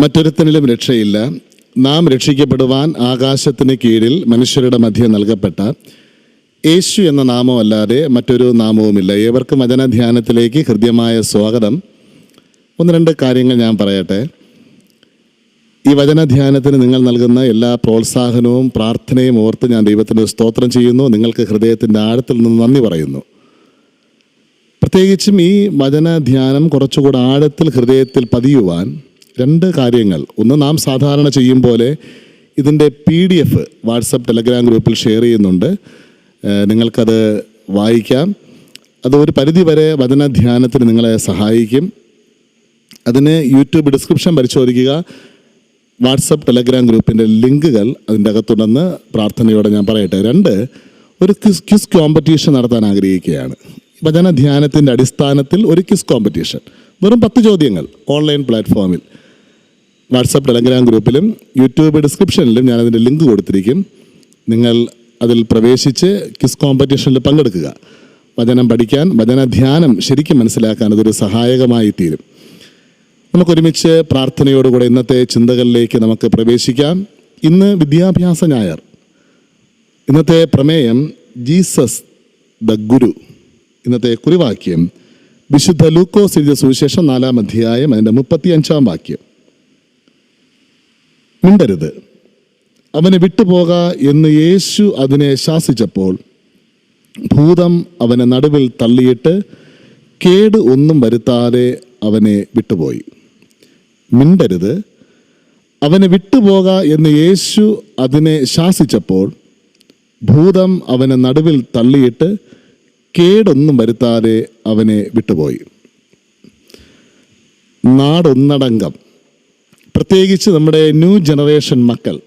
മറ്റൊരുത്തനിലും രക്ഷയില്ല. നാം രക്ഷിക്കപ്പെടുവാൻ ആകാശത്തിന് കീഴിൽ മനുഷ്യരുടെ മധ്യ നൽകപ്പെട്ട യേശു എന്ന നാമമല്ലാതെ മറ്റൊരു നാമവുമില്ല. ഏവർക്കും വചനധ്യാനത്തിലേക്ക് ഹൃദ്യമായ സ്വാഗതം. ഒന്ന് രണ്ട് കാര്യങ്ങൾ ഞാൻ പറയട്ടെ. ഈ വചനധ്യാനത്തിന് നിങ്ങൾ നൽകുന്ന എല്ലാ പ്രോത്സാഹനവും പ്രാർത്ഥനയും ഓർത്ത് ഞാൻ ദൈവത്തിന് സ്തോത്രം ചെയ്യുന്നു. നിങ്ങൾക്ക് ഹൃദയത്തിന്റെ ആഴത്തിൽ നിന്ന് നന്ദി പറയുന്നു. പ്രത്യേകിച്ചും ഈ വചനധ്യാനം കുറച്ചുകൂടെ ആഴത്തിൽ ഹൃദയത്തിൽ പതിയുവാൻ രണ്ട് കാര്യങ്ങൾ. ഒന്ന് നാം സാധാരണ ചെയ്യും പോലെ ഇതിന്റെ P D F WhatsApp Telegram ഗ്രൂപ്പിൽ ഷെയർ ചെയ്യുന്നുണ്ട്. നിങ്ങൾക്കത് വായിക്കാം. അത് ഒരു പരിധി വരെ വചനധ്യാനത്തിന് നിങ്ങളെ സഹായിക്കും. അതിന് യൂട്യൂബ് ഡിസ്ക്രിപ്ഷൻ പരിശോധിക്കുക. വാട്സപ്പ് ടെലഗ്രാം ഗ്രൂപ്പിന്റെ ലിങ്കുകൾ അതിന്റെ അകത്തുണ്ടെന്ന് പ്രാർത്ഥനയോടെ ഞാൻ പറയട്ടെ. രണ്ട് ഒരു ക്വിസ് ക്വിസ് കോമ്പറ്റീഷൻ നടത്താൻ ആഗ്രഹിക്കുകയാണ്. വചനധ്യാനത്തിന്റെ അടിസ്ഥാനത്തിൽ ഒരു ക്വിസ് കോമ്പറ്റീഷൻ. വെറും പത്ത് ചോദ്യങ്ങൾ ഓൺലൈൻ പ്ലാറ്റ്ഫോമിൽ. വാട്സപ്പ് ടെലഗ്രാം ഗ്രൂപ്പിലും യൂട്യൂബ് ഡിസ്ക്രിപ്ഷനിലും ഞാൻ അതിന്റെ ലിങ്ക് കൊടുത്തിരിക്കും. നിങ്ങൾ അതിൽ പ്രവേശിച്ച് കിസ് കോമ്പറ്റീഷനിൽ പങ്കെടുക്കുക. വചനം പഠിക്കാൻ വചനധ്യാനം ശരിക്കും മനസ്സിലാക്കാൻ അതൊരു സഹായകമായി തീരും. നമുക്കൊരുമിച്ച് പ്രാർത്ഥനയോടുകൂടെ ഇന്നത്തെ ചിന്തകളിലേക്ക് നമുക്ക് പ്രവേശിക്കാം. ഇന്ന് വിദ്യാഭ്യാസ ഞായർ. ഇന്നത്തെ പ്രമേയം ജീസസ് ദ ഗുരു. ഇന്നത്തെ കുറിവാക്യം വിശുദ്ധ ലൂക്കോസ് എഴുതിയ സുവിശേഷം നാലാം അധ്യായം അതിന്റെ മുപ്പത്തി അഞ്ചാം വാക്യം. മിണ്ടരുത്. അവനെ വിട്ടുപോക എന്ന് യേശു അതിനെ ശാസിച്ചപ്പോൾ ഭൂതം അവനെ നടുവിൽ തള്ളിയിട്ട് കേട് ഒന്നും വരുത്താതെ അവനെ വിട്ടുപോയി. മിണ്ടരുത്. അവനെ വിട്ടുപോക എന്ന് യേശു അതിനെ ശാസിച്ചപ്പോൾ ഭൂതം അവനെ നടുവിൽ തള്ളിയിട്ട് കേടൊന്നും വരുത്താതെ അവനെ വിട്ടുപോയി. നാടൊന്നടങ്കം. പ്രത്യേകിച്ച് നമ്മുടെ ന്യൂ ജനറേഷൻ മക്കൾ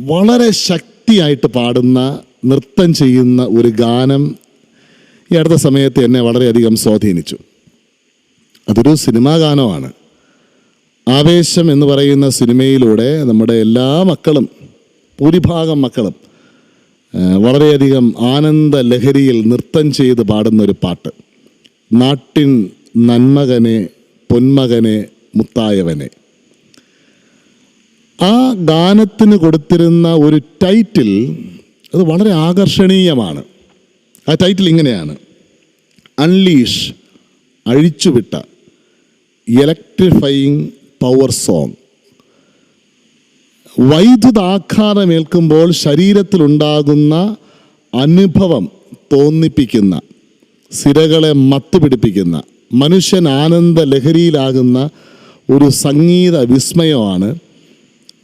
വളരെ ശക്തിയായിട്ട് പാടുന്ന നൃത്തം ചെയ്യുന്ന ഒരു ഗാനം ഈ അടുത്ത സമയത്ത് എന്നെ വളരെയധികം സ്വാധീനിച്ചു. അതൊരു സിനിമാ ഗാനമാണ്. ആവേശം എന്ന് പറയുന്ന സിനിമയിലൂടെ നമ്മുടെ എല്ലാ മക്കളും ഭൂരിഭാഗം മക്കളും വളരെയധികം ആനന്ദ ലഹരിയിൽ നൃത്തം ചെയ്ത് പാടുന്ന ഒരു പാട്ട്. നാട്ടിൻ നന്മകനെ പൊന്മകനെ മുത്തായവനെ. ആ ഗാനത്തിന് കൊടുത്തിരുന്ന ഒരു ടൈറ്റിൽ അത് വളരെ ആകർഷണീയമാണ്. ആ ടൈറ്റിൽ ഇങ്ങനെയാണ്. അൺലീഷ് അഴിച്ചുവിട്ട ഇലക്ട്രിഫയിങ് പവർ സോങ് വൈദ്യുതാഘാതമേൽക്കുമ്പോൾ ശരീരത്തിലുണ്ടാകുന്ന അനുഭവം തോന്നിപ്പിക്കുന്ന സിരകളെ മത്തുപിടിപ്പിക്കുന്ന മനുഷ്യൻ ആനന്ദ ലഹരിയിലാകുന്ന ഒരു സംഗീത വിസ്മയമാണ്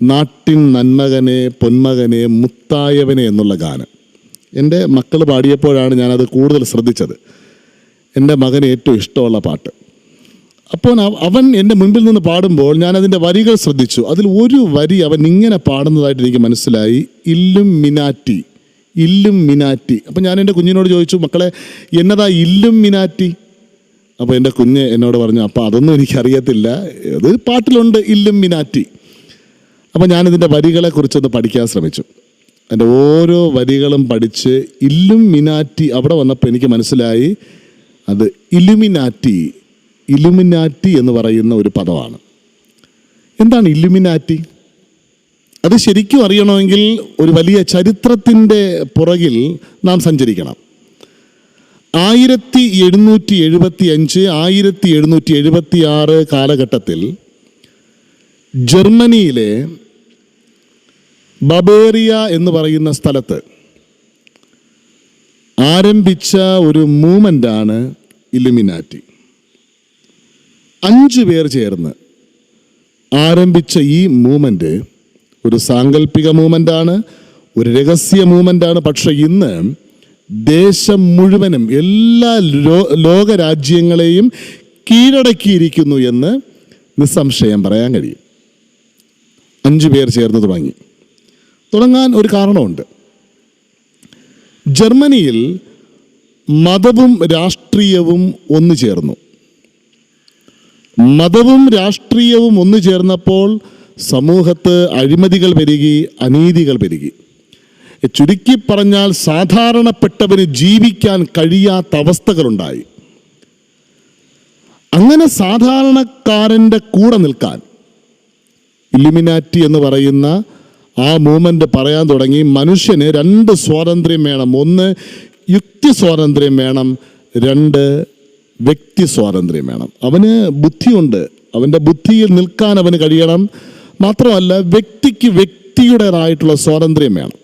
നാട്ടിൻ നന്മകനെ പൊന്മകനെ മുത്തായവനെ എന്നുള്ള ഗാനം. എന്റെ മക്കൾ പാടിയപ്പോഴാണ് ഞാനത് കൂടുതൽ ശ്രദ്ധിച്ചത്. എന്റെ മകന് ഏറ്റവും ഇഷ്ടമുള്ള പാട്ട്. അപ്പോൾ അവൻ എന്റെ മുൻപിൽ നിന്ന് പാടുമ്പോൾ ഞാൻ അതിന്റെ വരികൾ ശ്രദ്ധിച്ചു. അതിൽ ഒരു വരി അവൻ ഇങ്ങനെ പാടുന്നതായിട്ട് എനിക്ക് മനസ്സിലായി. ഇല്ലും മിനാറ്റി ഇല്ലും മിനാറ്റി. അപ്പം ഞാൻ എന്റെ കുഞ്ഞിനോട് ചോദിച്ചു മക്കളെ എന്നതാ ഇല്ലും മിനാറ്റി? അപ്പോൾ എന്റെ കുഞ്ഞ് എന്നോട് പറഞ്ഞു അപ്പോൾ അതൊന്നും എനിക്കറിയത്തില്ല. അത് പാട്ടിലുണ്ട് ഇല്ലും മിനാറ്റി? അപ്പോൾ ഞാനിതിന്റെ വരികളെ കുറിച്ചൊന്ന് പഠിക്കാൻ ശ്രമിച്ചു. എന്റെ ഓരോ വരികളും പഠിച്ച് ഇല്ലും മിനാറ്റി അവിടെ വന്നപ്പോൾ എനിക്ക് മനസ്സിലായി അത് ഇലുമിനാറ്റി ഇലുമിനാറ്റി എന്ന് പറയുന്ന ഒരു പദമാണ്. എന്താണ് ഇലുമിനാറ്റി? അത് ശരിക്കും അറിയണമെങ്കിൽ ഒരു വലിയ ചരിത്രത്തിന്റെ പുറകിൽ നാം സഞ്ചരിക്കണം. ആയിരത്തി എഴുന്നൂറ്റി എഴുപത്തി അഞ്ച് ആയിരത്തി എഴുന്നൂറ്റി എഴുപത്തി ആറ് കാലഘട്ടത്തിൽ ജർമ്മനിയിലെ ബബേറിയ എന്ന് പറയുന്ന സ്ഥലത്ത് ആരംഭിച്ച ഒരു മൂമെന്റാണ് ഇലുമിനാറ്റി. അഞ്ച് പേർ ചേർന്ന് ആരംഭിച്ച ഈ മൂമെന്റ് ഒരു സാങ്കല്പിക മൂമെന്റാണ് ഒരു രഹസ്യ മൂമെന്റാണ് പക്ഷെ ഇന്ന് ദേശം മുഴുവനും എല്ലാ ലോ ലോകരാജ്യങ്ങളെയും കീഴടക്കിയിരിക്കുന്നു എന്ന് നിസ്സംശയം പറയാൻ കഴിയും. അഞ്ചു പേർ ചേർന്ന് തുടങ്ങി. തുടങ്ങാൻ ഒരു കാരണമുണ്ട്. ജർമ്മനിയിൽ മതവും രാഷ്ട്രീയവും ഒന്നു ചേർന്നു. മതവും രാഷ്ട്രീയവും ഒന്നു ചേർന്നപ്പോൾ സമൂഹത്ത് അഴിമതികൾ പെരുകി അനീതികൾ പെരുകി. ചുരുക്കി പറഞ്ഞാൽ സാധാരണപ്പെട്ടവന് ജീവിക്കാൻ കഴിയാത്ത അവസ്ഥകളുണ്ടായി. അങ്ങനെ സാധാരണക്കാരന്റെ കൂടെ നിൽക്കാൻ ഇലുമിനാറ്റി എന്ന് പറയുന്ന ആ മൂവ്മെന്റ് പറയാൻ തുടങ്ങി. മനുഷ്യന് രണ്ട് സ്വാതന്ത്ര്യം വേണം. ഒന്ന് യുക്തി സ്വാതന്ത്ര്യം വേണം. രണ്ട് വ്യക്തി സ്വാതന്ത്ര്യം വേണം. അവന് ബുദ്ധിയുണ്ട്. അവന്റെ ബുദ്ധിയിൽ നിൽക്കാൻ അവന് കഴിയണം. മാത്രമല്ല വ്യക്തിക്ക് വ്യക്തിയുടേതായിട്ടുള്ള സ്വാതന്ത്ര്യം വേണം.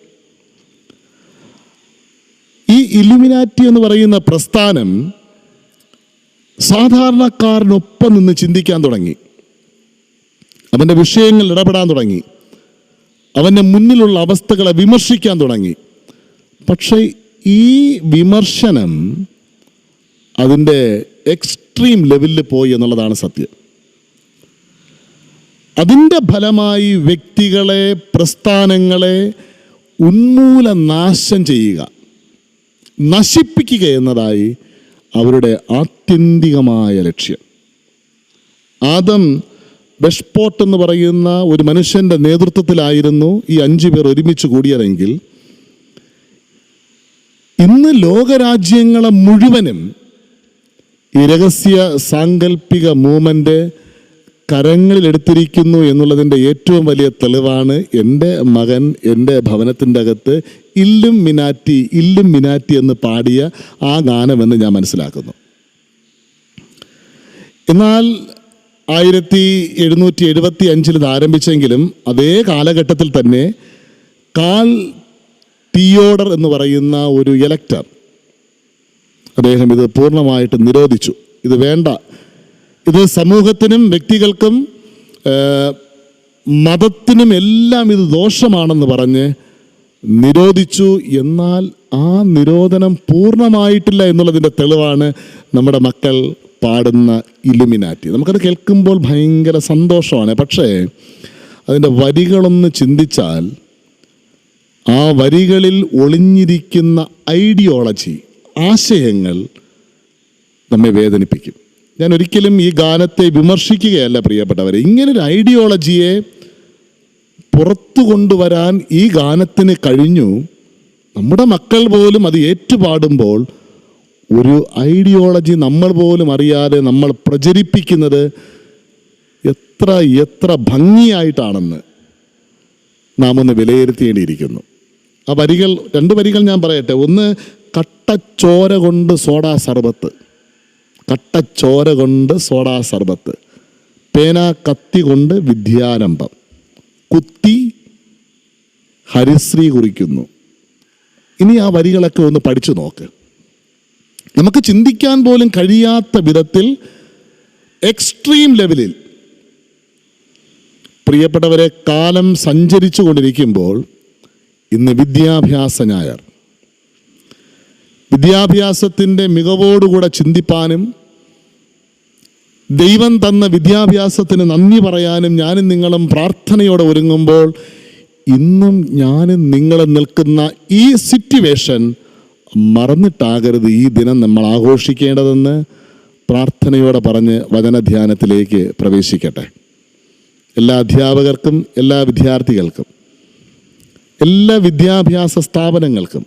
ഈ ഇലുമിനാറ്റി എന്ന് പറയുന്ന പ്രസ്ഥാനം സാധാരണക്കാരനൊപ്പം നിന്ന് ചിന്തിക്കാൻ തുടങ്ങി. അവന്റെ വിഷയങ്ങൾ ഇടപെടാൻ തുടങ്ങി. അവന്റെ മുന്നിലുള്ള അവസ്ഥകളെ വിമർശിക്കാൻ തുടങ്ങി. പക്ഷേ ഈ വിമർശനം അതിന്റെ എക്സ്ട്രീം ലെവലിൽ പോയി എന്നുള്ളതാണ് സത്യം. അതിന്റെ ഫലമായി വ്യക്തികളെ പ്രസ്ഥാനങ്ങളെ ഉന്മൂല നാശം ചെയ്യുക നശിപ്പിക്കുക എന്നതായി അവരുടെ ആത്യന്തികമായ ലക്ഷ്യം. ആദം ബെഷ്പോട്ട് എന്ന് പറയുന്ന ഒരു മനുഷ്യന്റെ നേതൃത്വത്തിലായിരുന്നു ഈ അഞ്ചു പേർ ഒരുമിച്ച് കൂടിയതെങ്കിൽ ഇന്ന് ലോകരാജ്യങ്ങളെ മുഴുവനും ഈ രഹസ്യ സാങ്കല്പിക മൂവ്മെന്റ് കരങ്ങളിലെടുത്തിരിക്കുന്നു എന്നുള്ളതിന്റെ ഏറ്റവും വലിയ തെളിവാണ് എന്റെ മകൻ എന്റെ ഭവനത്തിന്റെ അകത്ത് ഇല്ലും മിനാറ്റി ഇല്ലും മിനാറ്റി എന്ന് പാടിയ ആ ഗാനമെന്ന് ഞാൻ മനസ്സിലാക്കുന്നു. എന്നാൽ ആയിരത്തി എഴുന്നൂറ്റി എഴുപത്തി അഞ്ചിൽ ഇത് ആരംഭിച്ചെങ്കിലും അതേ കാലഘട്ടത്തിൽ തന്നെ കാൽ തിയോഡർ എന്ന് പറയുന്ന ഒരു ഇലക്ടർ അദ്ദേഹം ഇത് പൂർണമായിട്ട് നിരോധിച്ചു. ഇത് വേണ്ട. ഇത് സമൂഹത്തിനും വ്യക്തികൾക്കും മതത്തിനും എല്ലാം ഇത് ദോഷമാണെന്ന് പറഞ്ഞ് നിരോധിച്ചു. എന്നാൽ ആ നിരോധനം പൂർണമായിട്ടില്ല എന്നുള്ളതിന്റെ തെളിവാണ് നമ്മുടെ മക്കൾ പാടുന്ന ഇലുമിനാറ്റി. നമുക്കത് കേൾക്കുമ്പോൾ ഭയങ്കര സന്തോഷമാണ്. പക്ഷേ അതിന്റെ വരികളൊന്ന് ചിന്തിച്ചാൽ ആ വരികളിൽ ഒളിഞ്ഞിരിക്കുന്ന ഐഡിയോളജി ആശയങ്ങൾ നമ്മെ വേദനിപ്പിക്കും. ഞാൻ ഒരിക്കലും ഈ ഗാനത്തെ വിമർശിക്കുകയല്ല പ്രിയപ്പെട്ടവരെ. ഇങ്ങനൊരു ഐഡിയോളജിയെ പുറത്തു കൊണ്ടുവരാൻ ഈ ഗാനത്തിന് കഴിഞ്ഞു. നമ്മുടെ മക്കൾ പോലും അത് ഏറ്റുപാടുമ്പോൾ ഒരു ഐഡിയോളജി നമ്മൾ പോലും അറിയാതെ നമ്മൾ പ്രചരിപ്പിക്കുന്നത് എത്ര എത്ര ഭംഗിയായിട്ടാണെന്ന് നാം ഒന്ന് വിലയിരുത്തേണ്ടിയിരിക്കുന്നു. ആ വരികൾ രണ്ട് വരികൾ ഞാൻ പറയട്ടെ. ഒന്ന് കട്ടച്ചോര കൊണ്ട് സോഡാ സർബത്ത്. കട്ടച്ചോര കൊണ്ട് സോഡാ സർബത്ത്. പേന കത്തി കൊണ്ട് വിദ്യാരംഭം. കുത്തി ഹരിശ്രീ കുറിക്കുന്നു. ഇനി ആ വരികളൊക്കെ ഒന്ന് പഠിച്ചു നോക്ക്. നമുക്ക് ചിന്തിക്കാൻ പോലും കഴിയാത്ത വിധത്തിൽ എക്സ്ട്രീം ലെവലിൽ പ്രിയപ്പെട്ടവരെ കാലം സഞ്ചരിച്ചു കൊണ്ടിരിക്കുമ്പോൾ ഇന്ന് വിദ്യാഭ്യാസ ഞായർ. വിദ്യാഭ്യാസത്തിന്റെ മികവോടുകൂടെ ചിന്തിപ്പാനും ദൈവം തന്ന വിദ്യാഭ്യാസത്തിന് നന്ദി പറയാനും ഞാനും നിങ്ങളും പ്രാർത്ഥനയോടെ ഒരുങ്ങുമ്പോൾ ഇന്നും ഞാനും നിങ്ങളും നിൽക്കുന്ന ഈ സിറ്റുവേഷൻ മറന്നിട്ടാകരുത് ഈ ദിനം നമ്മൾ ആഘോഷിക്കേണ്ടതെന്ന് പ്രാർത്ഥനയോടെ പറഞ്ഞ് വചനധ്യാനത്തിലേക്ക് പ്രവേശിക്കട്ടെ. എല്ലാ അധ്യാപകർക്കും എല്ലാ വിദ്യാർത്ഥികൾക്കും എല്ലാ വിദ്യാഭ്യാസ സ്ഥാപനങ്ങൾക്കും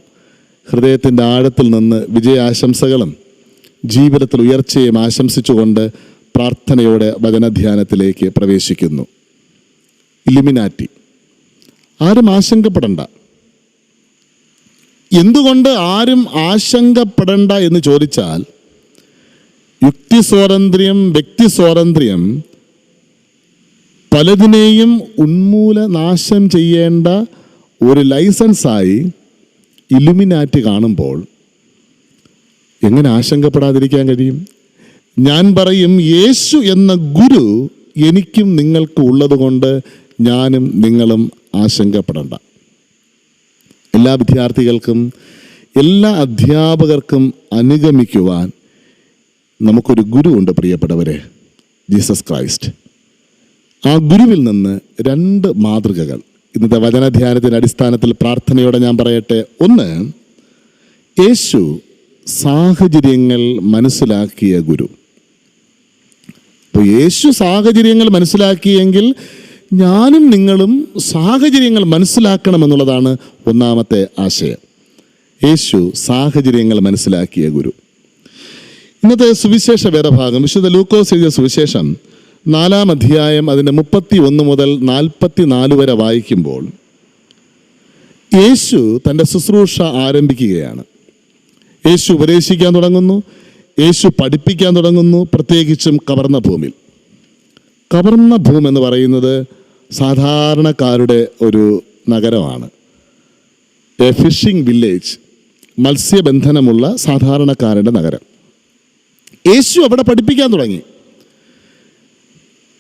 ഹൃദയത്തിന്റെ ആഴത്തിൽ നിന്ന് വിജയാശംസകളും ജീവിതത്തിൽ ഉയർച്ചയും ആശംസിച്ചുകൊണ്ട് പ്രാർത്ഥനയോടെ വചനധ്യാനത്തിലേക്ക് പ്രവേശിക്കുന്നു. ഇലുമിനാറ്റി. ആരും ആശങ്കപ്പെടണ്ട. എന്തുകൊണ്ട് ആരും ആശങ്കപ്പെടണ്ട എന്ന് ചോദിച്ചാൽ യുക്തി സ്വാതന്ത്ര്യം വ്യക്തി സ്വാതന്ത്ര്യം പലതിനെയും ഉന്മൂല നാശം ചെയ്യേണ്ട ഒരു ലൈസൻസായി ഇലുമിനാറ്റി കാണുമ്പോൾ എങ്ങനെ ആശങ്കപ്പെടാതിരിക്കാൻ കഴിയും? ഞാൻ പറയും യേശു എന്ന ഗുരു എനിക്കും നിങ്ങൾക്കും ഉള്ളതുകൊണ്ട് ഞാനും നിങ്ങളും ആശങ്കപ്പെടണ്ട. എല്ലാ വിദ്യാർത്ഥികൾക്കും എല്ലാ അധ്യാപകർക്കും അനുഗമിക്കുവാൻ നമുക്കൊരു ഗുരുവുണ്ട് പ്രിയപ്പെട്ടവരെ. Jesus Christ. ആ ഗുരുവിൽ നിന്ന് രണ്ട് മാതൃകകൾ. ഇന്നത്തെ വചനധ്യാനത്തിന്റെ അടിസ്ഥാനത്തിൽ പ്രാർത്ഥനയോടെ ഞാൻ പറയട്ടെ. ഒന്ന് യേശു സാഹചര്യങ്ങൾ മനസ്സിലാക്കിയ ഗുരു. അപ്പോൾ യേശു സാഹചര്യങ്ങൾ മനസ്സിലാക്കിയെങ്കിൽ ഞാനും നിങ്ങളും സാഹചര്യങ്ങൾ മനസ്സിലാക്കണമെന്നുള്ളതാണ് ഒന്നാമത്തെ ആശയം. യേശു സാഹചര്യങ്ങൾ മനസ്സിലാക്കിയ ഗുരു. ഇന്നത്തെ സുവിശേഷ വേദഭാഗം വിശുദ്ധ ലൂക്കോസ് എഴുതിയ സുവിശേഷം നാലാം അധ്യായം അതിന്റെ മുപ്പത്തി ഒന്ന് മുതൽ നാൽപ്പത്തി നാല് വരെ വായിക്കുമ്പോൾ യേശു തന്റെ ശുശ്രൂഷ ആരംഭിക്കുകയാണ്. യേശു ഉപദേശിക്കാൻ തുടങ്ങുന്നു യേശു പഠിപ്പിക്കാൻ തുടങ്ങുന്നു പ്രത്യേകിച്ചും കവർന്ന ഭൂമിയിൽ. കവർന്ന ഭൂമി എന്ന് പറയുന്നത് സാധാരണക്കാരുടെ ഒരു നഗരമാണ്. എ ഫിഷിംഗ് വില്ലേജ് മത്സ്യബന്ധനമുള്ള സാധാരണക്കാരുടെ നഗരം. യേശു അവിടെ പഠിപ്പിക്കാൻ തുടങ്ങി.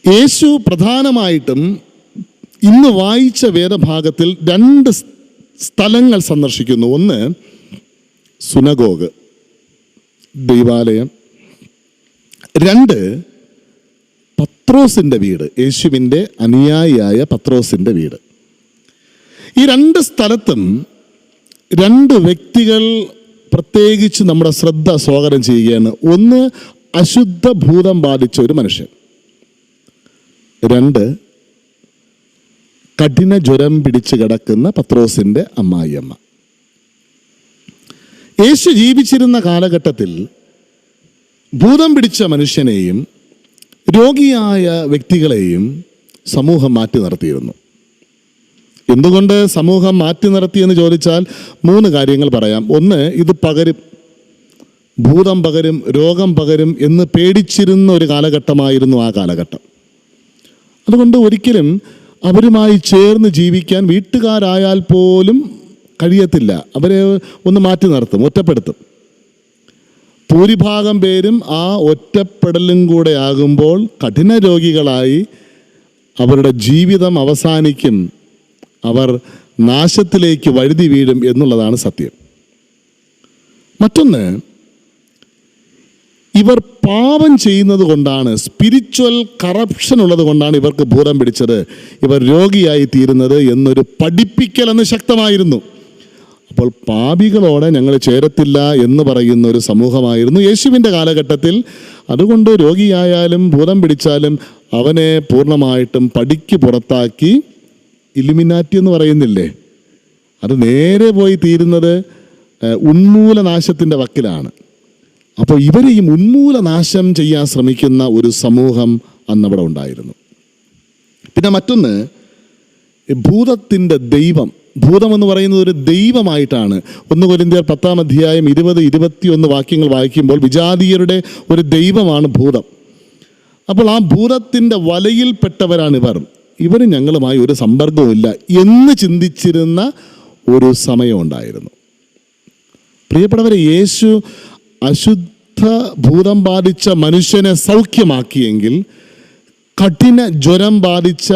യേശു പ്രധാനമായിട്ടും ഇന്ന് വായിച്ച വേദഭാഗത്തിൽ രണ്ട് സ്ഥലങ്ങൾ സന്ദർശിക്കുന്നു. ഒന്ന് സുനഗോഗ് ദൈവാലയം. രണ്ട് പത്രോസിന്റെ വീട് യേശുവിന്റെ അനുയായിയായ പത്രോസിന്റെ വീട്. ഈ രണ്ട് സ്ഥലത്തും രണ്ട് വ്യക്തികൾ പ്രത്യേകിച്ച് നമ്മുടെ ശ്രദ്ധ സ്വാഗതം ചെയ്യുകയാണ്. ഒന്ന് അശുദ്ധ ഭൂതം ബാധിച്ച ഒരു മനുഷ്യൻ. രണ്ട് കഠിന ജ്വരം പിടിച്ച് കിടക്കുന്ന പത്രോസിന്റെ അമ്മായിയമ്മ. യേശു ജീവിച്ചിരുന്ന കാലഘട്ടത്തിൽ ഭൂതം പിടിച്ച മനുഷ്യനെയും രോഗിയായ വ്യക്തികളെയും സമൂഹം മാറ്റി നിർത്തിയിരുന്നു. എന്തുകൊണ്ട് സമൂഹം മാറ്റി നിർത്തിയെന്ന് ചോദിച്ചാൽ മൂന്ന് കാര്യങ്ങൾ പറയാം. ഒന്ന് ഇത് പകരും ഭൂതം പകരും രോഗം പകരും എന്ന് പേടിച്ചിരുന്ന ഒരു കാലഘട്ടമായിരുന്നു ആ കാലഘട്ടം. അതുകൊണ്ട് ഒരിക്കലും അവരുമായി ചേർന്ന് ജീവിക്കാൻ വീട്ടുകാരായാൽ പോലും കഴിയത്തില്ല. അവരെ ഒന്ന് മാറ്റി നിർത്തും ഒറ്റപ്പെടുത്തും. ഭൂരിഭാഗം പേരും ആ ഒറ്റപ്പെടലും കൂടെ ആകുമ്പോൾ കഠിന രോഗികളായി അവരുടെ ജീവിതം അവസാനിക്കും. അവർ നാശത്തിലേക്ക് വഴുതി വീഴും എന്നുള്ളതാണ് സത്യം. മറ്റൊന്ന് ഇവർ പാപം ചെയ്യുന്നത് കൊണ്ടാണ് സ്പിരിച്വൽ കറപ്ഷൻ ഉള്ളത് കൊണ്ടാണ് ഇവർക്ക് ഭൂതം പിടിച്ചത്. ഇവർ രോഗിയായി തീരുന്നത് എന്നൊരു പഠിപ്പിക്കൽ എന്ന് ശക്തമായിരുന്നു. അപ്പോൾ പാപികളോടെ ഞങ്ങൾ ചേരത്തില്ല എന്ന് പറയുന്ന ഒരു സമൂഹമായിരുന്നു യേശുവിന്റെ കാലഘട്ടത്തിൽ. അതുകൊണ്ട് രോഗിയായാലും ഭൂതം പിടിച്ചാലും അവനെ പൂർണമായിട്ടും പടിക്ക് പുറത്താക്കി ഇലിമിനാറ്റി എന്ന് പറയുന്നില്ലേ? അത് നേരെ പോയി തീരുന്നത് ഉന്മൂലനാശത്തിന്റെ വക്കിലാണ്. അപ്പോൾ ഇവരെയും ഉന്മൂലനാശം ചെയ്യാൻ ശ്രമിക്കുന്ന ഒരു സമൂഹം അന്നവിടെ ഉണ്ടായിരുന്നു. പിന്നെ മറ്റൊന്ന് ഭൂതത്തിന്റെ ദൈവം ഭൂതം എന്ന് പറയുന്നത് ഒരു ദൈവമായിട്ടാണ്. ഒന്ന് കൊരിന്തിയർ പത്താം അധ്യായം ഇരുപത് ഇരുപത്തിയൊന്ന് വാക്യങ്ങൾ വായിക്കുമ്പോൾ വിജാതീയരുടെ ഒരു ദൈവമാണ് ഭൂതം. അപ്പോൾ ആ ഭൂതത്തിന്റെ വലയിൽപ്പെട്ടവരാണിവർ. ഇവർ ഞങ്ങളുമായി ഒരു സമ്പർക്കവുമില്ല എന്ന് ചിന്തിച്ചിരുന്ന ഒരു സമയമുണ്ടായിരുന്നു പ്രിയപ്പെട്ടവരെ യേശു അശുദ്ധ ഭൂതം ബാധിച്ച മനുഷ്യനെ സൗഖ്യമാക്കിയെങ്കിൽ കഠിന ജ്വരം ബാധിച്ച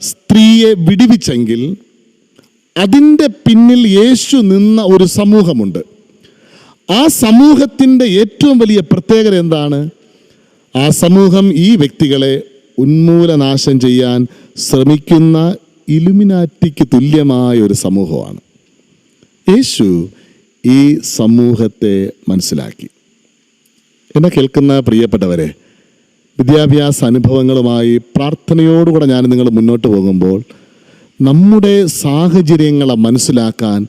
സ്ത്രീയെ വിടിവിച്ചെങ്കിൽ അതിന്റെ പിന്നിൽ യേശു നിന്ന ഒരു സമൂഹമുണ്ട്. ആ സമൂഹത്തിന്റെ ഏറ്റവും വലിയ പ്രത്യേകത എന്താണ്? ആ സമൂഹം ഈ വ്യക്തികളെ ഉന്മൂലനാശം ചെയ്യാൻ ശ്രമിക്കുന്ന ഇലുമിനാറ്റിക്ക് തുല്യമായ ഒരു സമൂഹമാണ്. യേശു ഈ സമൂഹത്തെ മനസ്സിലാക്കി. എന്നെ കേൾക്കുന്ന പ്രിയപ്പെട്ടവരെ വിദ്യാഭ്യാസ അനുഭവങ്ങളുമായി പ്രാർത്ഥനയോടുകൂടെ ഞാൻ നിങ്ങൾ മുന്നോട്ട് പോകുമ്പോൾ നമ്മുടെ സാഹചര്യങ്ങളെ മനസ്സിലാക്കാൻ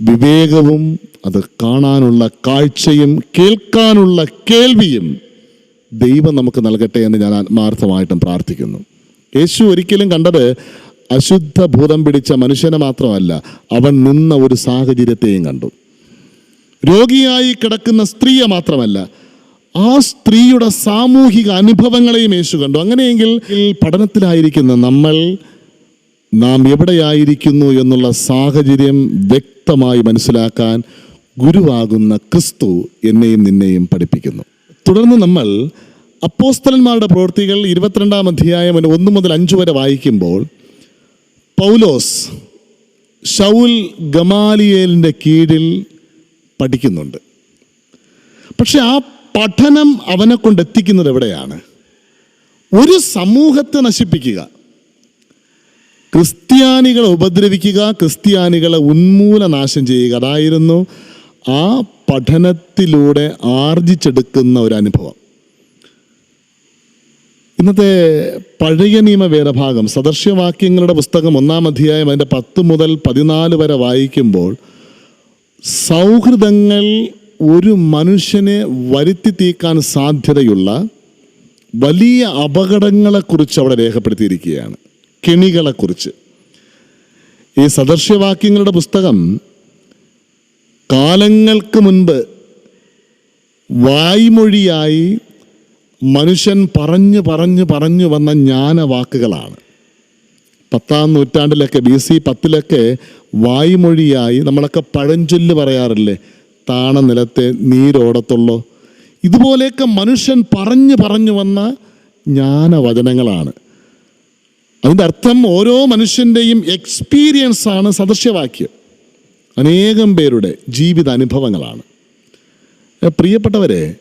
വിവേകവും അത് കാണാനുള്ള കാഴ്ചയും കേൾക്കാനുള്ള കേൾവിയും ദൈവം നമുക്ക് നൽകട്ടെ എന്ന് ഞാൻ ആത്മാർത്ഥമായിട്ടും പ്രാർത്ഥിക്കുന്നു. യേശു ഒരിക്കലും കണ്ടത് അശുദ്ധ ഭൂതം പിടിച്ച മനുഷ്യനെ മാത്രമല്ല അവൻ നിന്ന ഒരു സാഹചര്യത്തെയും കണ്ടു. രോഗിയായി കിടക്കുന്ന സ്ത്രീയെ മാത്രമല്ല ആ സ്ത്രീയുടെ സാമൂഹിക അനുഭവങ്ങളെയും യേശു കണ്ടു. അങ്ങനെയെങ്കിൽ പഠനത്തിലായിരിക്കുന്ന നമ്മൾ നാം എവിടെയായിരിക്കുന്നു എന്നുള്ള സാഹചര്യം വ്യക്തമായി മനസ്സിലാക്കാൻ ഗുരുവാകുന്ന ക്രിസ്തു എന്നെയും നിന്നെയും പഠിപ്പിക്കുന്നു. തുടർന്ന് നമ്മൾ അപ്പോസ്തലന്മാരുടെ പ്രവൃത്തികൾ ഇരുപത്തിരണ്ടാം അധ്യായം ഒന്ന് മുതൽ അഞ്ച് വരെ വായിക്കുമ്പോൾ പൗലോസ് ഷൗൽ ഗമാലിയേലിന്റെ കീഴിൽ പഠിക്കുന്നുണ്ട്. പക്ഷെ ആ പഠനം അവനെ കൊണ്ട് എത്തിക്കുന്നത് എവിടെയാണ്? ഒരു സമൂഹത്തെ നശിപ്പിക്കുക. ക്രിസ്ത്യാനികളെ ഉപദ്രവിക്കുക ക്രിസ്ത്യാനികളെ ഉന്മൂലനാശം ചെയ്യുക. അതായിരുന്നു ആ പഠനത്തിലൂടെ ആർജിച്ചെടുക്കുന്ന ഒരു അനുഭവം. ഇന്നത്തെ പഴയ നിയമ വേദഭാഗം സദർശ്യവാക്യങ്ങളുടെ പുസ്തകം ഒന്നാം അധ്യായം അതിന്റെ പത്ത് മുതൽ പതിനാല് വരെ വായിക്കുമ്പോൾ സൗഹൃദങ്ങൾ ഒരു മനുഷ്യനെ വരുത്തി തീക്കാൻ സാധ്യതയുള്ള വലിയ അപകടങ്ങളെക്കുറിച്ച് അവിടെ രേഖപ്പെടുത്തിയിരിക്കുകയാണ്. കെണികളെക്കുറിച്ച്. ഈ സദൃശ്യവാക്യങ്ങളുടെ പുസ്തകം കാലങ്ങൾക്ക് മുൻപ് വായ്മൊഴിയായി മനുഷ്യൻ പറഞ്ഞു പറഞ്ഞു പറഞ്ഞു വന്ന ജ്ഞാനവാക്കുകളാണ്. പത്താം നൂറ്റാണ്ടിലൊക്കെ ബി സി പത്തിലൊക്കെ വായ്മൊഴിയായി നമ്മളൊക്കെ പഴഞ്ചൊല്ല് പറയാറില്ലേ താണ നിലത്തെ നീരോടത്തുള്ളോ? ഇതുപോലെയൊക്കെ മനുഷ്യൻ പറഞ്ഞു പറഞ്ഞു വന്ന ജ്ഞാനവചനങ്ങളാണ്. അതിന്റെ അർത്ഥം ഓരോ മനുഷ്യന്റെയും എക്സ്പീരിയൻസ് ആണ് സദൃശ്യവാക്യം. അനേകം പേരുടെ ജീവിത അനുഭവങ്ങളാണ് പ്രിയപ്പെട്ടവരെ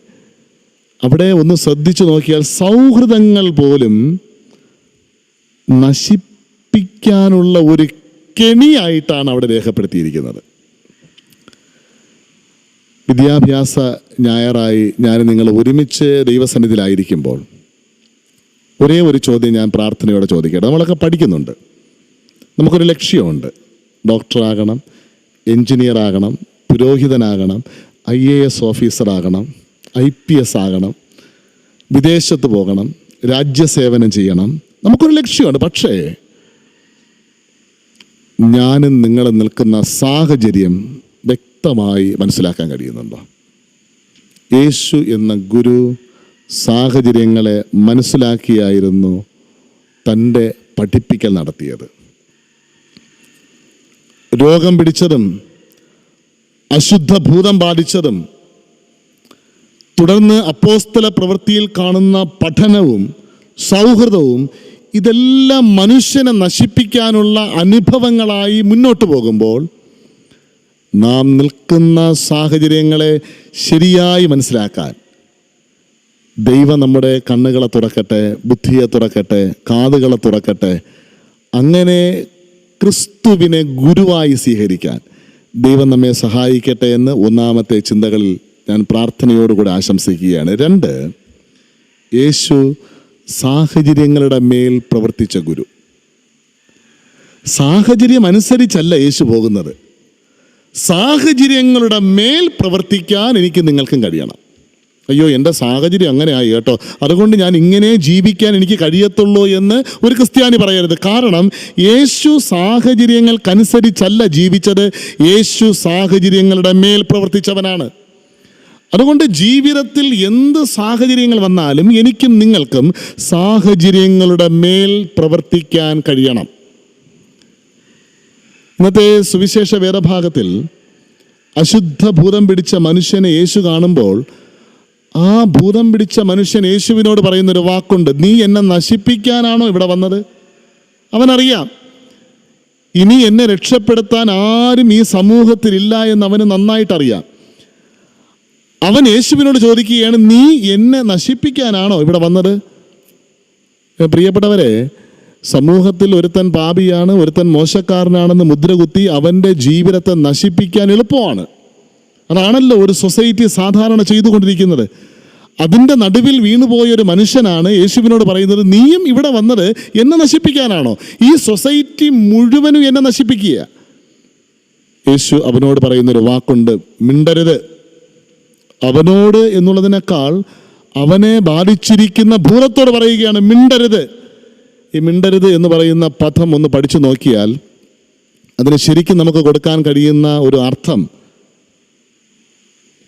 അവിടെ ഒന്ന് ശ്രദ്ധിച്ചു നോക്കിയാൽ സൗഹൃദങ്ങൾ പോലും നശിപ്പിക്കാനുള്ള ഒരു കെണിയായിട്ടാണ് അവിടെ രേഖപ്പെടുത്തിയിരിക്കുന്നത്. വിദ്യാഭ്യാസ ഞായറായി ഞാൻ നിങ്ങൾ ഒരുമിച്ച് ദൈവസന്നിധിയിലായിരിക്കുമ്പോൾ ഒരേ ഒരു ചോദ്യം ഞാൻ പ്രാർത്ഥനയോടെ ചോദിക്കട്ടെ. നമ്മളൊക്കെ പഠിക്കുന്നുണ്ട്. നമുക്കൊരു ലക്ഷ്യമുണ്ട്. ഡോക്ടറാകണം എൻജിനീയർ ആകണം പുരോഹിതനാകണം ഐ എ എസ് ഓഫീസറാകണം ഐ പി എസ് ആകണം വിദേശത്ത് പോകണം രാജ്യസേവനം ചെയ്യണം. നമുക്കൊരു ലക്ഷ്യമുണ്ട്. പക്ഷേ ഞാനും നിങ്ങൾ നിൽക്കുന്ന സാഹചര്യം വ്യക്തമായി മനസ്സിലാക്കാൻ കഴിയുന്നുണ്ടോ? യേശു എന്ന ഗുരു സാഹചര്യങ്ങളെ മനസ്സിലാക്കിയായിരുന്നു തന്റെ പഠിപ്പിക്കൽ നടത്തിയത്. രോഗം പിടിച്ചതും അശുദ്ധ ഭൂതം ബാധിച്ചതും തുടർന്ന് അപ്പോസ്തല പ്രവൃത്തിയിൽ കാണുന്ന പഠനവും സൗഹൃദവും ഇതെല്ലാം മനുഷ്യനെ നശിപ്പിക്കാനുള്ള അനുഭവങ്ങളായി മുന്നോട്ട് പോകുമ്പോൾ നാം നിൽക്കുന്ന സാഹചര്യങ്ങളെ ശരിയായി മനസ്സിലാക്കാൻ ദൈവം നമ്മുടെ കണ്ണുകളെ തുറക്കട്ടെ ബുദ്ധിയെ തുറക്കട്ടെ കാതുകളെ തുറക്കട്ടെ. അങ്ങനെ ക്രിസ്തുവിനെ ഗുരുവായി സ്വീകരിക്കാൻ ദൈവം നമ്മെ സഹായിക്കട്ടെ എന്ന് ഒന്നാമത്തെ ചിന്തകളിൽ ഞാൻ പ്രാർത്ഥനയോടുകൂടി ആശംസിക്കുകയാണ്. രണ്ട് യേശു സാഹചര്യങ്ങളുടെ മേൽ പ്രവർത്തിച്ച ഗുരു. സാഹചര്യം അനുസരിച്ചല്ല യേശു പോകുന്നത്. സാഹചര്യങ്ങളുടെ മേൽ പ്രവർത്തിക്കാൻ എനിക്ക് നിങ്ങൾക്കും കഴിയണം. അയ്യോ എന്റെ സാഹചര്യം അങ്ങനെ ആയി കേട്ടോ. അതുകൊണ്ട് ഞാൻ ഇങ്ങനെ ജീവിക്കാൻ എനിക്ക് കഴിയത്തുള്ളൂ എന്ന് ഒരു ക്രിസ്ത്യാനി പറയരുത്. കാരണം യേശു സാഹചര്യങ്ങൾക്കനുസരിച്ചല്ല ജീവിച്ചത്. യേശു സാഹചര്യങ്ങളുടെ മേൽ പ്രവർത്തിച്ചവനാണ്. അതുകൊണ്ട് ജീവിതത്തിൽ എന്ത് സാഹചര്യങ്ങൾ വന്നാലും എനിക്കും നിങ്ങൾക്കും സാഹചര്യങ്ങളുടെ മേൽ പ്രവർത്തിക്കാൻ കഴിയണം. ഇന്നത്തെ സുവിശേഷ വേദഭാഗത്തിൽ അശുദ്ധ ഭൂതം പിടിച്ച മനുഷ്യനെ യേശു കാണുമ്പോൾ ആ ഭൂതം പിടിച്ച മനുഷ്യൻ യേശുവിനോട് പറയുന്നൊരു വാക്കുണ്ട് നീ എന്നെ നശിപ്പിക്കാനാണോ ഇവിടെ വന്നത്? അവനറിയാം ഇനി എന്നെ രക്ഷപ്പെടുത്താൻ ആരും ഈ സമൂഹത്തിലില്ല എന്ന് അവന് നന്നായിട്ടറിയാം. അവൻ യേശുവിനോട് ചോദിക്കുകയാണ് നീ എന്നെ നശിപ്പിക്കാനാണോ ഇവിടെ വന്നത്? പ്രിയപ്പെട്ടവരെ സമൂഹത്തിൽ ഒരുത്തൻ പാപിയാണ് ഒരുത്തൻ മോശക്കാരനാണെന്ന് മുദ്രകുത്തി അവന്റെ ജീവിതത്തെ നശിപ്പിക്കാൻ എളുപ്പമാണ്. അതാണല്ലോ ഒരു സൊസൈറ്റി സാധാരണ ചെയ്തുകൊണ്ടിരിക്കുന്നത്. അതിന്റെ നടുവിൽ വീണുപോയ ഒരു മനുഷ്യനാണ് യേശുവിനോട് പറയുന്നത് നീയും ഇവിടെ വന്നത് എന്നെ നശിപ്പിക്കാനാണോ? ഈ സൊസൈറ്റി മുഴുവനും എന്നെ നശിപ്പിക്കുക. യേശു അവനോട് പറയുന്നൊരു വാക്കുണ്ട് മിണ്ടരുത്. അവനോട് എന്നുള്ളതിനേക്കാൾ അവനെ ബാധിച്ചിരിക്കുന്ന ഭൂതത്തോട് പറയുകയാണ് മിണ്ടരുത്. ഈ മിണ്ടരുത് എന്ന് പറയുന്ന പദം ഒന്ന് പഠിച്ചു നോക്കിയാൽ അതിന് ശരിക്കും നമുക്ക് കൊടുക്കാൻ കഴിയുന്ന ഒരു അർത്ഥം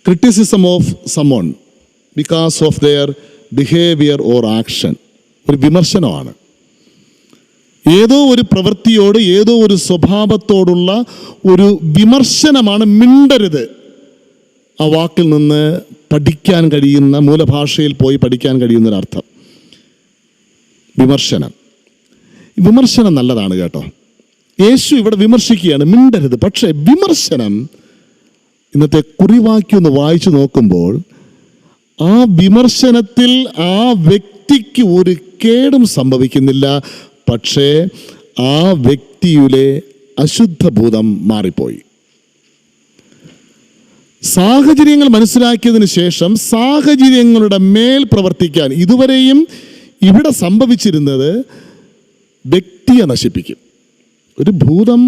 criticism of someone because of their behaviour or action ഒരു വിമർശനമാണ്. ഏതോ ഒരു പ്രവൃത്തിയോട് ഏതോ ഒരു സ്വഭാവത്തോടുള്ള ഒരു വിമർശനമാണ് മിണ്ടരുത്. ആ വാക്കിൽ നിന്ന് പഠിക്കാൻ കഴിയുന്ന മൂലഭാഷയിൽ പോയി പഠിക്കാൻ കഴിയുന്നൊരർത്ഥം വിമർശനം. വിമർശനം നല്ലതാണ് കേട്ടോ. യേശു ഇവിടെ വിമർശിക്കുകയാണ് മിണ്ടരുത്. പക്ഷേ വിമർശനം ഇന്നത്തെ കുറിവാക്യം ഒന്ന് വായിച്ചു നോക്കുമ്പോൾ ആ വിമർശനത്തിൽ ആ വ്യക്തിക്ക് ഒരു കേടും സംഭവിക്കുന്നില്ല പക്ഷേ ആ വ്യക്തിയിലെ അശുദ്ധഭൂതം മാറിപ്പോയി. സാഹചര്യങ്ങൾ മനസ്സിലാക്കിയതിന് ശേഷം സാഹചര്യങ്ങളുടെ മേൽ പ്രവർത്തിക്കാൻ ഇതുവരെയും ഇവിടെ സംഭവിച്ചിരുന്നത് വ്യക്തിയെ നശിപ്പിക്കും. ഒരു ഭൂതം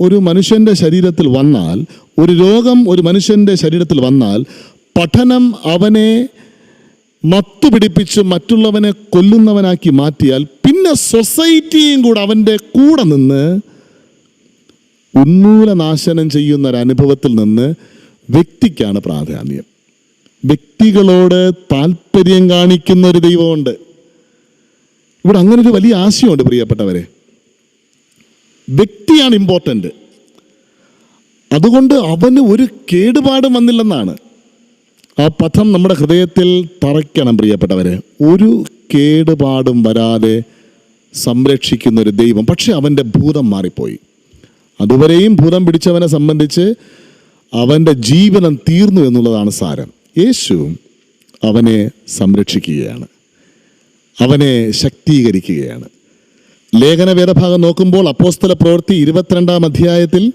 ഒരു മനുഷ്യന്റെ ശരീരത്തിൽ വന്നാൽ ഒരു രോഗം ഒരു മനുഷ്യന്റെ ശരീരത്തിൽ വന്നാൽ പഠനം അവനെ മത്തു പിടിപ്പിച്ച് മറ്റുള്ളവനെ കൊല്ലുന്നവനാക്കി മാറ്റിയാൽ പിന്നെ സൊസൈറ്റിയും കൂടെ അവന്റെ കൂടെ നിന്ന് ഉന്മൂലനാശനം ചെയ്യുന്ന ഒരു അനുഭവത്തിൽ നിന്ന് വ്യക്തിക്കാണ് പ്രാധാന്യം. വ്യക്തികളോട് താല്പര്യം കാണിക്കുന്ന ഒരു ദൈവമുണ്ട്. ഇവിടെ അങ്ങനൊരു വലിയ ആശയമുണ്ട് പ്രിയപ്പെട്ടവരെ. വ്യക്തിയാണ് ഇമ്പോർട്ടന്റ് അതുകൊണ്ട് അവന് ഒരു കേടുപാടും വന്നില്ലെന്നാണ്. ആ പഥം നമ്മുടെ ഹൃദയത്തിൽ തറയ്ക്കണം പ്രിയപ്പെട്ടവരെ. ഒരു കേടുപാടും വരാതെ സംരക്ഷിക്കുന്ന ഒരു ദൈവം. പക്ഷെ അവന്റെ ഭൂതം മാറിപ്പോയി. അതുവരെയും ഭൂതം പിടിച്ചവനെ സംബന്ധിച്ച് അവന്റെ ജീവനം തീർന്നു എന്നുള്ളതാണ് സാരം. യേശു അവനെ സംരക്ഷിക്കുകയാണ്. അവനെ ശക്തീകരിക്കുകയാണ്. ലേഖന വേദഭാഗം നോക്കുമ്പോൾ അപ്പോസ്തല പ്രവൃത്തി ഇരുപത്തിരണ്ടാം അധ്യായത്തിൽ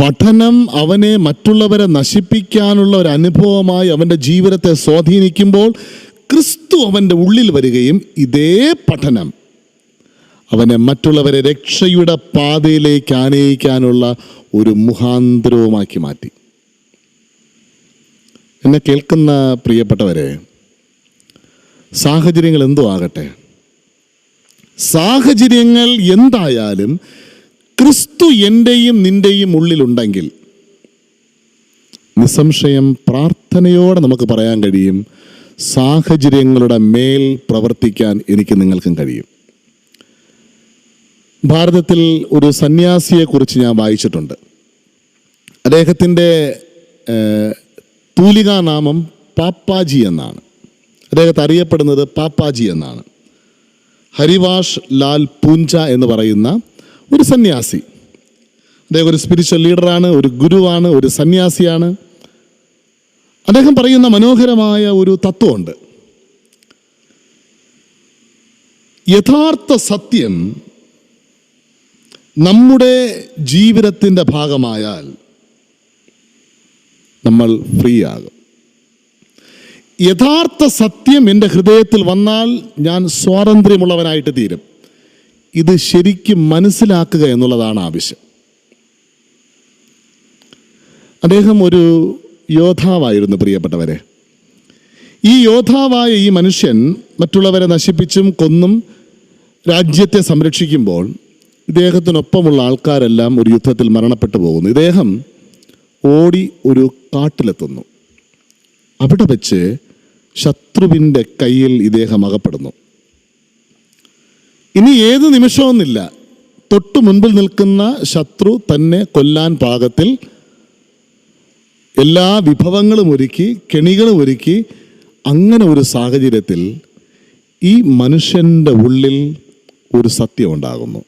പഠനം അവനെ മറ്റുള്ളവരെ നശിപ്പിക്കാനുള്ള ഒരു അനുഭവമായി അവന്റെ ജീവിതത്തെ സ്വാധീനിക്കുമ്പോൾ ക്രിസ്തു അവന്റെ ഉള്ളിൽ വരികയും ഇതേ പഠനം അവനെ മറ്റുള്ളവരെ രക്ഷയുടെ പാതയിലേക്ക് ആനയിക്കാനുള്ള ഒരു മുഖാന്തരവുമാക്കി മാറ്റി. എന്നെ കേൾക്കുന്ന പ്രിയപ്പെട്ടവരെ സാഹചര്യങ്ങൾ എന്തോ ആകട്ടെ? സാഹചര്യങ്ങൾ എന്തായാലും ക്രിസ്തു എന്റെയും നിന്റെയും ഉള്ളിലുണ്ടെങ്കിൽ നിസ്സംശയം പ്രാർത്ഥനയോടെ നമുക്ക് പറയാൻ കഴിയും സാഹചര്യങ്ങളുടെ മേൽ പ്രവർത്തിക്കാൻ എനിക്ക് നിങ്ങൾക്കും കഴിയും. ഭാരതത്തിൽ ഒരു സന്യാസിയെക്കുറിച്ച് ഞാൻ വായിച്ചിട്ടുണ്ട്. അദ്ദേഹത്തിന്റെ തൂലികാനാമം പാപ്പാജി എന്നാണ്. അദ്ദേഹത്തെ അറിയപ്പെടുന്നത് പാപ്പാജി എന്നാണ്. ഹരിവാഷ് ലാൽ പൂഞ്ച എന്ന് പറയുന്ന ഒരു സന്യാസി. അദ്ദേഹം ഒരു സ്പിരിച്വൽ ലീഡറാണ് ഒരു ഗുരുവാണ് ഒരു സന്യാസിയാണ്. അദ്ദേഹം പറയുന്ന മനോഹരമായ ഒരു തത്വമുണ്ട്. യഥാർത്ഥ സത്യം നമ്മുടെ ജീവിതത്തിന്റെ ഭാഗമായാൽ നമ്മൾ ഫ്രീ ആകും. യഥാർത്ഥ സത്യം എന്റെ ഹൃദയത്തിൽ വന്നാൽ ഞാൻ സ്വാതന്ത്ര്യമുള്ളവനായിട്ട് തീരും. ഇത് ശരിക്കും മനസ്സിലാക്കുക എന്നുള്ളതാണ് ആവശ്യം. അദ്ദേഹം ഒരു യോദ്ധാവായിരുന്നു പ്രിയപ്പെട്ടവരെ. ഈ യോദ്ധാവായ ഈ മനുഷ്യൻ മറ്റുള്ളവരെ നശിപ്പിച്ചും കൊന്നും രാജ്യത്തെ സംരക്ഷിക്കുമ്പോൾ ഇദ്ദേഹത്തിനൊപ്പമുള്ള ആൾക്കാരെല്ലാം ഒരു യുദ്ധത്തിൽ മരണപ്പെട്ടു പോകുന്നു. ഇദ്ദേഹം ഓടി ഒരു കാട്ടിലെത്തുന്നു. അവിടെ വെച്ച് ശത്രുവിന്റെ കയ്യിൽ ഇദ്ദേഹം അകപ്പെടുന്നു. ഇനി ഏത് നിമിഷമൊന്നില്ല തൊട്ടു മുൻപിൽ നിൽക്കുന്ന ശത്രു തന്നെ കൊല്ലാൻ പാകത്തിൽ എല്ലാ വിഭവങ്ങളും ഒരുക്കി കെണികളും ഒരുക്കി അങ്ങനെ ഒരു സാഹചര്യത്തിൽ ഈ മനുഷ്യന്റെ ഉള്ളിൽ ഒരു സത്യം ഉണ്ടാകുന്നു.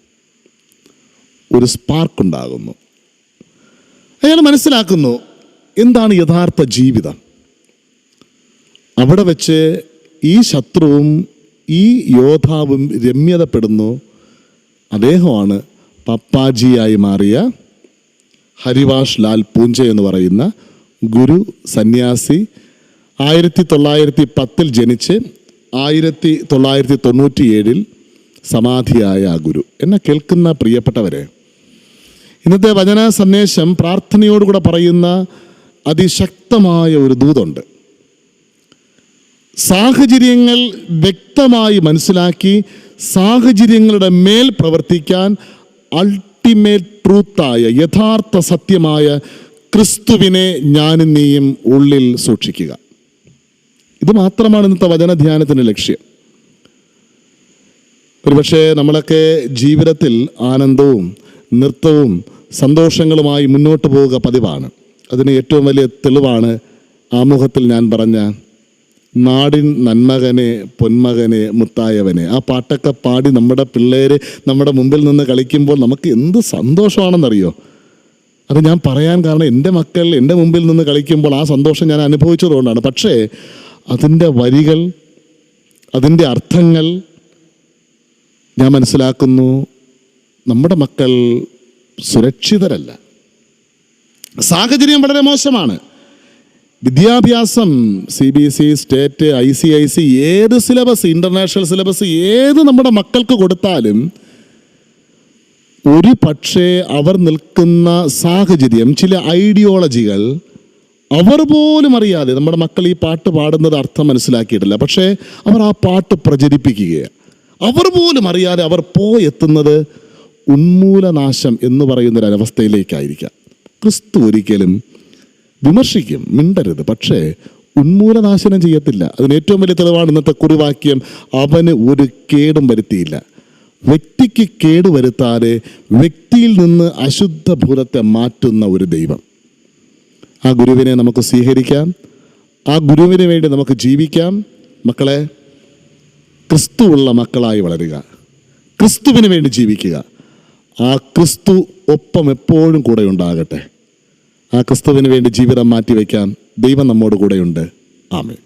ഒരു സ്പാർക്ക് ഉണ്ടാകുന്നു. അയാൾ മനസ്സിലാക്കുന്നു എന്താണ് യഥാർത്ഥ ജീവിതം? അവിടെ വെച്ച് ഈ ശത്രുവും ഈ യോദ്ധാവും രമ്യതപ്പെടുന്നു. അദ്ദേഹമാണ് പപ്പാജിയായി മാറിയ ഹരിവാഷ് ലാൽ പൂഞ്ച എന്ന് പറയുന്ന ഗുരു സന്യാസി. ആയിരത്തി തൊള്ളായിരത്തി പത്തിൽ ജനിച്ച് ആയിരത്തി തൊള്ളായിരത്തി തൊണ്ണൂറ്റി ഏഴിൽ സമാധിയായ ആ ഗുരു. എന്നെ കേൾക്കുന്ന പ്രിയപ്പെട്ടവരെ ഇന്നത്തെ വചന സന്ദേശം പ്രാർത്ഥനയോടുകൂടെ പറയുന്ന അതിശക്തമായ ഒരു ദൂതുണ്ട്. സാഹചര്യങ്ങൾ വ്യക്തമായി മനസ്സിലാക്കി സാഹചര്യങ്ങളുടെ മേൽ പ്രവർത്തിക്കാൻ അൾട്ടിമേറ്റ് ട്രൂത്തായ യഥാർത്ഥ സത്യമായ ക്രിസ്തുവിനെ ഞാനും നീയും ഉള്ളിൽ സൂക്ഷിക്കുക. ഇത് മാത്രമാണ് ഇന്നത്തെ വചനധ്യാനത്തിന്റെ ലക്ഷ്യം. ഒരുപക്ഷെ നമ്മളൊക്കെ ജീവിതത്തിൽ ആനന്ദവും നൃത്തവും സന്തോഷങ്ങളുമായി മുന്നോട്ട് പോവുക പതിവാണ്. അതിന് ഏറ്റവും വലിയ തെളിവാണ് ആമുഖത്തിൽ ഞാൻ പറഞ്ഞ നാടിൻ നന്മകനെ പൊന്മകനെ മുത്തായവനെ. ആ പാട്ടൊക്കെ പാടി നമ്മുടെ പിള്ളേർ നമ്മുടെ മുമ്പിൽ നിന്ന് കളിക്കുമ്പോൾ നമുക്ക് എന്ത് സന്തോഷമാണെന്നറിയോ? അത് ഞാൻ പറയാൻ കാരണം എന്റെ മക്കൾ എന്റെ മുമ്പിൽ നിന്ന് കളിക്കുമ്പോൾ ആ സന്തോഷം ഞാൻ അനുഭവിച്ചതുകൊണ്ടാണ്. പക്ഷേ അതിന്റെ വരികൾ അതിന്റെ അർത്ഥങ്ങൾ ഞാൻ മനസ്സിലാക്കുന്നു. നമ്മുടെ മക്കൾ സുരക്ഷിതരല്ല. സാഹചര്യം വളരെ മോശമാണ്. വിദ്യാഭ്യാസം C B S E state I C I C ഏത് സിലബസ് ഇന്റർനാഷണൽ സിലബസ് ഏത് നമ്മുടെ മക്കൾക്ക് കൊടുത്താലും ഒരു പക്ഷേ അവർ നിൽക്കുന്ന സാഹചര്യം ചില ഐഡിയോളജികൾ അവർ പോലും അറിയാതെ നമ്മുടെ മക്കൾ ഈ പാട്ട് പാടുന്നത് അർത്ഥം മനസ്സിലാക്കിയിട്ടില്ല. പക്ഷേ അവർ ആ പാട്ട് പ്രചരിപ്പിക്കുകയാണ് അവർ പോലും അറിയാതെ അവർ പോയെത്തുന്നത് ഉന്മൂലനാശം എന്ന് പറയുന്നൊരവസ്ഥയിലേക്കായിരിക്കാം. ക്രിസ്തു ഒരിക്കലും വിമർശിക്കും മിണ്ടരുത്. പക്ഷേ ഉന്മൂലനാശനം ചെയ്യത്തില്ല. അതിന് ഏറ്റവും വലിയ തെളിവാണ് ഇന്നത്തെ കുറിവാക്യം അവന് ഒരു കേടും വരുത്തിയില്ല. വ്യക്തിക്ക് കേട് വരുത്താതെ വ്യക്തിയിൽ നിന്ന് അശുദ്ധ ഭൂതത്തെ മാറ്റുന്ന ഒരു ദൈവം. ആ ഗുരുവിനെ നമുക്ക് സ്വീകരിക്കാം. ആ ഗുരുവിന് വേണ്ടി നമുക്ക് ജീവിക്കാം. മക്കളെ ക്രിസ്തുവുള്ള മക്കളായി വളരുക. ക്രിസ്തുവിന് വേണ്ടി ജീവിക്കുക. ആ ക്രിസ്തു ഒപ്പം എപ്പോഴും കൂടെ ഉണ്ടാകട്ടെ. ആ ക്രിസ്തുവിന് വേണ്ടി ജീവിതം മാറ്റിവെക്കാൻ ദൈവം നമ്മോട് കൂടെയുണ്ട് ആമേൻ.